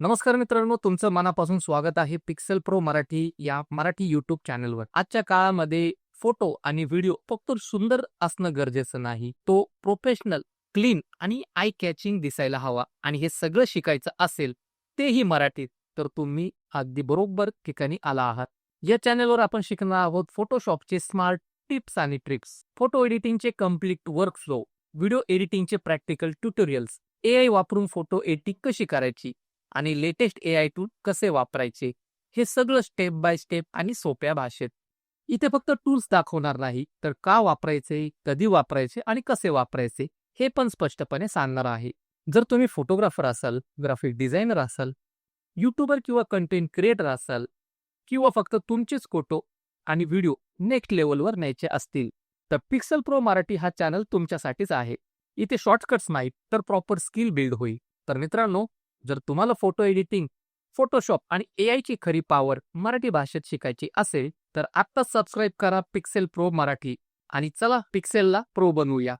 नमस्कार मित्रांनो तुमचं मनापासून स्वागत आहे पिक्सेल प्रो मराठी या मराठी युट्यूब चॅनलवर आजच्या काळामध्ये फोटो आणि व्हिडिओ फक्त सुंदर असणं गरजेचं नाही. तो प्रोफेशनल क्लीन आणि आय कॅचिंग दिसायला हवा आणि हे सगळं शिकायचं असेल तेही मराठीत तर तुम्ही अगदी बरोबर ठिकाणी आला आहात. या चॅनलवर आपण शिकणार आहोत फोटोशॉपचे स्मार्ट टिप्स आणि ट्रिक्स फोटो एडिटिंगचे कंप्लीट वर्क फ्लो व्हिडिओ एडिटिंगचे प्रॅक्टिकल ट्युटोरियल्स ए आय वापरून फोटो एडिटिंग कशी करायची आणि लेटेस्ट ए आय टूल कसे वापरायचे? हे सगळं स्टेप बाय स्टेप आणि सोप्या भाषेत. इथे फक्त टूल्स दाखवणार नाही तर का वापरायचे कधी वापरायचे आणि कसे वापरायचे हे पण स्पष्टपणे सांगणार आहे. जर तुम्ही फोटोग्राफर असाल ग्राफिक डिझायनर असाल युट्यूबर किंवा कंटेंट क्रिएटर असाल किंवा फक्त तुमचेच फोटो आणि व्हिडिओ नेक्स्ट लेवलवर न्यायचे असतील तर पिक्सल प्रो मराठी हा चॅनल तुमच्यासाठीच आहे. इथे शॉर्टकट्स नाहीत तर प्रॉपर स्किल बिल्ड होईल. तर मित्रांनो जर तुम्हाला फोटो एडिटिंग फोटोशॉप आणि ए खरी पॉवर मराठी भाषेत शिकायची असेल तर आत्ताच सबस्क्राईब करा पिक्सेल प्रो मराठी. आणि चला पिक्सेलला प्रो बनवूया.